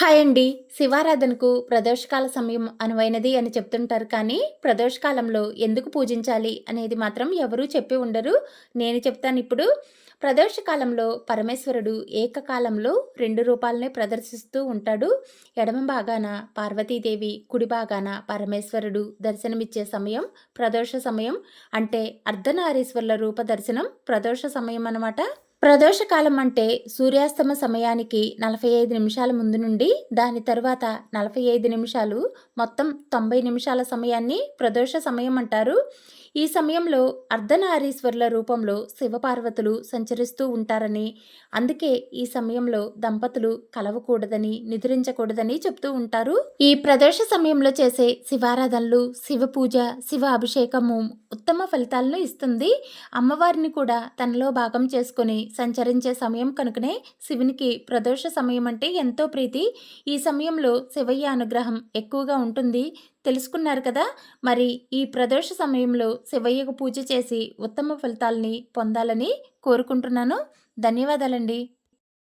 Hi అండి. శివారాధనకు ప్రదోషకాల సమయం అనువైనది అని చెప్తుంటారు కానీ ప్రదోషకాలంలో ఎందుకు పూజించాలి అనేది మాత్రం ఎవరూ చెప్పి ఉండరు. నేను చెప్తాను ఇప్పుడు. ప్రదోషకాలంలో పరమేశ్వరుడు ఏకకాలంలో రెండు రూపాలనే ప్రదర్శిస్తూ ఉంటాడు. ఎడమ భాగాన పార్వతీదేవి కుడి భాగాన పరమేశ్వరుడు దర్శనమిచ్చే సమయం ప్రదోష సమయం. అంటే అర్ధనారీశ్వరుల రూప దర్శనం ప్రదోష సమయం అన్నమాట. ప్రదోషకాలం అంటే సూర్యాస్తమ సమయానికి నలభై ఐదు నిమిషాల ముందు నుండి దాని తరువాత నలభై ఐదు నిమిషాలు మొత్తం తొంభై నిమిషాల సమయాన్ని ప్రదోష సమయం అంటారు. ఈ సమయంలో అర్ధనారీశ్వరుల రూపంలో శివపార్వతులు సంచరిస్తూ ఉంటారని అందుకే ఈ సమయంలో దంపతులు కలవకూడదని నిద్రించకూడదని చెప్తూ ఉంటారు. ఈ ప్రదోష సమయంలో చేసే శివారాధనలు శివ పూజ శివ అభిషేకము ఉత్తమ ఫలితాలను ఇస్తుంది. అమ్మవారిని కూడా తనలో భాగం చేసుకొని సంచరించే సమయం కనుకనే శివునికి ప్రదోష సమయం అంటే ఎంతో ప్రీతి. ఈ సమయంలో శివయ్య అనుగ్రహం ఎక్కువగా ఉంటుంది. తెలుసుకున్నారు కదా! మరి ఈ ప్రదోష సమయంలో శివయ్యకు పూజ చేసి ఉత్తమ ఫలితాలని పొందాలని కోరుకుంటున్నాను. ధన్యవాదాలండి.